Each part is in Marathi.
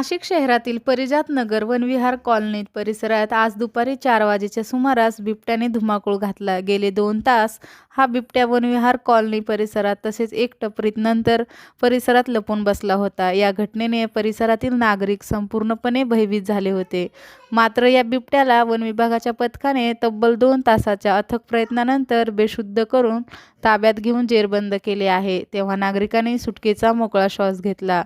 नाशिक शहरातील परिजात नगर वनविहार कॉलनीत परिसरात आज दुपारी चार वाजेच्या सुमारास बिबट्याने धुमाकूळ घातला. गेले दोन तास हा बिबट्या वनविहार कॉलनी परिसरात तसेच एक टपरीत नंतर परिसरात लपून बसला होता. या घटनेने परिसरातील नागरिक संपूर्णपणे भयभीत झाले होते. मात्र या बिबट्याला वन विभागाच्या पथकाने तब्बल दोन तासाच्या अथक प्रयत्नानंतर बेशुद्ध करून ताब्यात घेऊन जेरबंद केले आहे. तेव्हा नागरिकांनी सुटकेचा मोकळा श्वास घेतला.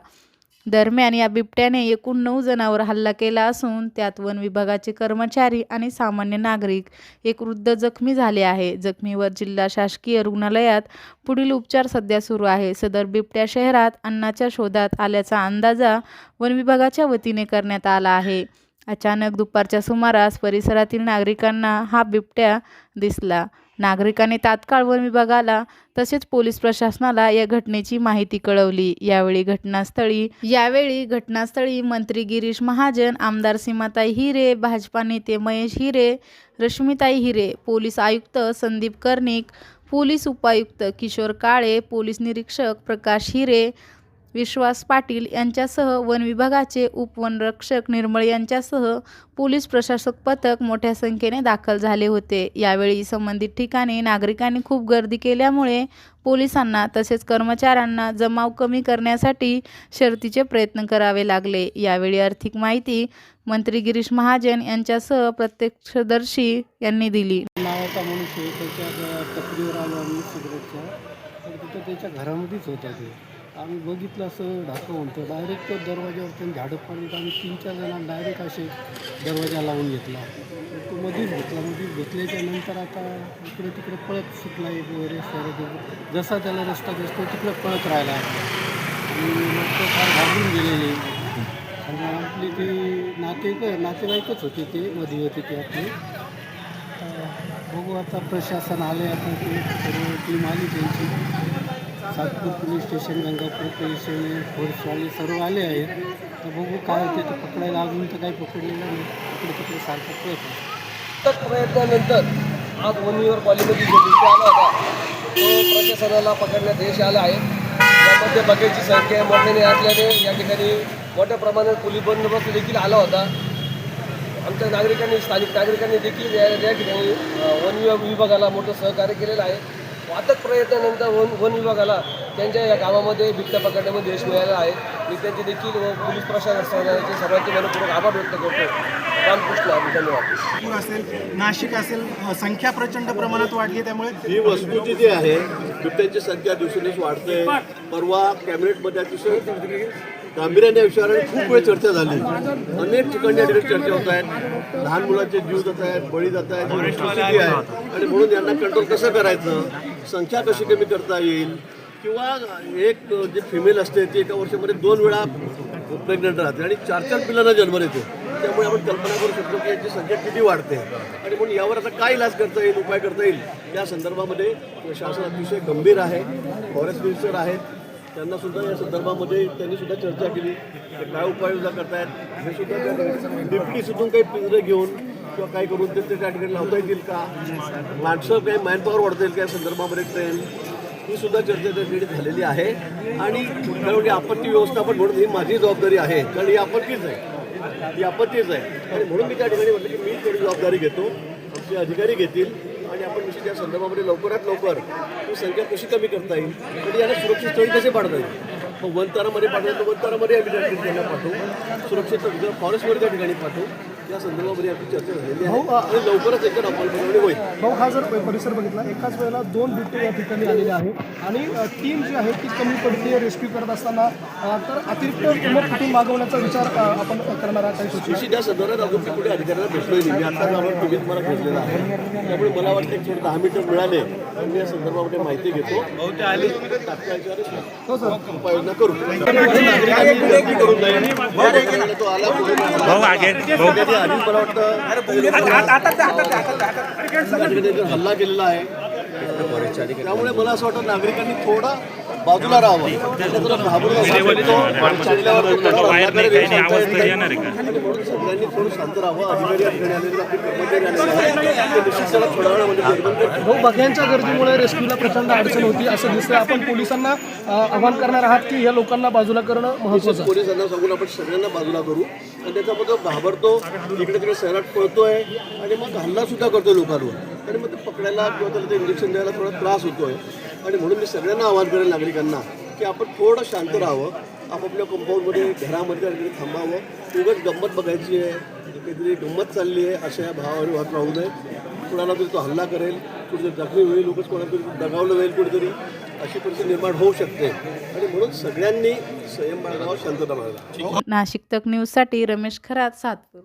दरम्यान या बिबट्याने एकूण नऊ जणांवर हल्ला केला असून त्यात वन विभागाचे कर्मचारी आणि सामान्य नागरिक एक वृद्ध जखमी झाले आहे. जखमीवर जिल्हा शासकीय रुग्णालयात पुढील उपचार सध्या सुरू आहे. सदर बिबट्या शहरात अन्नाच्या शोधात आल्याचा अंदाजा वन विभागाच्या वतीने करण्यात आला आहे. अचानक दुपारच्या सुमारास परिसरातील नागरिकांना हा बिबट्या दिसला. नागरिकांनी तात्काळ वन विभागाला तसेच पोलीस प्रशासनाला या घटनेची माहिती कळवली. यावेळी घटनास्थळी यावेळी घटनास्थळी मंत्री गिरीश महाजन आमदार सीमाताई हिरे भाजपा नेते महेश हिरे रश्मिताई हिरे पोलीस आयुक्त संदीप कर्णिक पोलीस उपायुक्त किशोर काळे पोलीस निरीक्षक प्रकाश हिरे विश्वास पाटील यांच्यासह वन विभागाचे उपवनरक्षक निर्मळ यांच्यासह पोलीस प्रशासक पथक मोठ्या संख्येने दाखल झाले होते. यावेळी संबंधित ठिकाणी नागरिकांनी खूप गर्दी केल्यामुळे पोलिसांना तसेच कर्मचाऱ्यांना जमाव कमी करण्यासाठी शर्तीचे प्रयत्न करावे लागले. यावेळी आर्थिक माहिती मंत्री गिरीश महाजन यांच्यासह प्रत्यक्षदर्शी यांनी दिली. आलो आम्ही सिगरेटच्या तर तिथं त्याच्या घरामध्येच होता ते. आम्ही बघितलं असं ढाकं म्हणतो डायरेक्ट तो दरवाज्यावर त्यांनी झाडं तर आम्ही तीन चार जणांना डायरेक्ट असे दरवाजा लावून घेतला. तो मधीच घेतला. मधीच घेतल्याच्या नंतर आता इकडे तिकडे पळत सुटला एक वगैरे शहरात जसा त्याला रस्ता दिसतो तिकडे पळत राहिला आणि मग तो फार घाबरून गेलेले. आणि आपली ती नातेक नातेवाईकच होते ते मध्ये होते ते आपले. बघू आता प्रशासन आले आता ते सर्व टीम आली त्यांची. Satpur police station Gangapur police station फोर्सवाले सर्व आले आहेत. तर बघू काय होते तर पकडायला अजून तर काही पकडलेलं नाही. तिकडे तिकडे सारखा प्रयत्न प्रयत्नानंतर आज वनविहार कॉलेजमध्ये जो बिबट्या आला होता तो प्रशासनाला पकडण्यात यश आलं आहे. यामध्ये बघायची संख्या मोठ्याने असल्याने या ठिकाणी मोठ्या प्रमाणात पोलीस बंदोबस्त देखील आला होता. आमच्या नागरिकांनी स्थानिक नागरिकांनी देखील या ठिकाणी वन विभागाला मोठं सहकार्य केलेलं आहे. वाटत प्रयत्नानंतर वन वन विभागाला त्यांच्या या कामामध्ये बिबट्या पकडण्यामध्ये यश मिळालं आहे. मी त्यांचे देखील व पोलीस प्रशासनाचे सर्वांचे मनपूर्वक आभार व्यक्त करतो. रामकृष्ण हरी. धन्यवाद. असेल नाशिक असेल संख्या प्रचंड प्रमाणात वाढली त्यामुळे ही वस्तूची जी आहे बिबट्यांची संख्या दिवसेंदिवस वाढते. परवा कॅबिनेटमध्ये अतिशय गांभीर्याने या विषयावर खूप वेळ चर्चा झाली. अनेक ठिकाणी या ठिकाणी चर्चा होत आहेत. लहान मुलांचे जीव जात आहेत बळी जात आहेत आहे. आणि म्हणून यांना कंट्रोल कसं करायचं? संख्या कशी कमी करता येईल? किंवा एक जे फिमेल असते ती एका वर्षामध्ये दोन वेळा प्रेग्नंट राहते आणि चार चार पिल्लांना जन्म देते. त्यामुळे आपण कल्पना करू शकतो की याची संख्या किती वाढते. आणि म्हणून यावर आता काय इलाज करता येईल उपाय करता येईल? या संदर्भामध्ये शासन अतिशय गंभीर आहे. फॉरेस्ट मिनिस्टर आहेत. त्यांना सुद्धा या संदर्भामध्ये त्यांनी सुद्धा चर्चा केली. ते काय उपाययोजना करतायत हे सुद्धा डिप्टीसून काही पिंजरे घेऊन किंवा काय करून ते ते त्या ठिकाणी लावता येतील का? माणसं काही मॅनपॉवर वाढता येईल का या संदर्भामध्ये ट्रेन ही सुद्धा चर्चा त्या ठिकाणी झालेली आहे. आणि त्यावेळी आपत्ती व्यवस्थापन म्हणून ही माझी जबाबदारी आहे. कारण ही आपत्तीच आहे. ही आपत्तीच आहे. आणि म्हणून मी त्या ठिकाणी म्हटलं की मी थोडी जबाबदारी घेतो. आमचे अधिकारी घेतील. आणि आपण निश्चित या संदर्भामध्ये लवकरात लवकर ही संख्या कशी कमी करता येईल? आणि याला सुरक्षित स्थळी कसे पाडता येईल? मग वनतारामध्ये पाठवलं तर वनतारामध्ये आम्ही त्या ठिकाणी पाठवू. सुरक्षित फॉरेस्टमध्ये त्या ठिकाणी पाठवू. या संदर्भामध्ये आपली चर्चा झालेली आहे. आणि लवकरच याच्यावर अंमलबजावणी होईल. भाऊ हा जर परिसर बघितला एकाच वेळेला दोन बिबटे या ठिकाणी आलेले आहे. आणि टीम जी आहे ती कमी पडते रेस्क्यू करत असताना तर अतिरिक्त मग कुठून मागवण्याचा विचार आपण करणार आहात काही त्या संदर्भात अजून कुठे अधिकाऱ्यांना भेटलोय नाही. मी आता आपण टीव्हीत मला भेटलेला आहे. त्यामुळे मला वाटतं की दहा मिनिटं मिळाले. तर मी या संदर्भामध्ये माहिती घेतो. तात्काळ हो सर. उपाययोजना करू. नागरिकांनी गर्दी करू. नये तो आला आधीच मला वाटतं हल्ला केलेला आहे. त्यामुळे मला असं वाटतं नागरिकांनी थोडा बाजूला राहावं. तो सगळ्यांनी थोडं शांत राहावं. अधिकारी ते. भाऊ बघ्यांच्या गर्दीमुळे रेस्क्यूला प्रचंड अडचण होती असं दिसतंय. आपण पोलिसांना आवाहन करणार आहात की या लोकांना बाजूला करणं महत्त्वाचं आहे. पोलिसांना सांगून आपण सगळ्यांना बाजूला करू. आणि त्याचा मग घाबरतो. इकडे तिकडे सैराट पळतोय. आणि मग हल्ला सुद्धा करतो लोकांवर. आणि मग ते पकडायला किंवा त्याला ते इंजेक्शन द्यायला थोडा त्रास होतोय. आणि म्हणून मी सगळ्यांना आवाहन करेल नागरिकांना की आपण थोडं शांत राहावं. आपापल्या कंपाऊंडमध्ये घरामध्ये थांबावं. उगाच गंमत बघायची आहे. म्हणजे काहीतरी गंमत चालली आहे अशा या भावावर वाट राहू नये. कुणाला तरी तो हल्ला करेल. कुठे जखमी होईल उगाच कोणाला तरी दगावलं जाईल कुठेतरी. अशी परिस्थिती निर्माण होऊ शकते. आणि म्हणून सगळ्यांनी संयम बाळगावा शांतता बाळगावा. नाशिक तक न्यूजसाठी रमेश खरात सातपूर.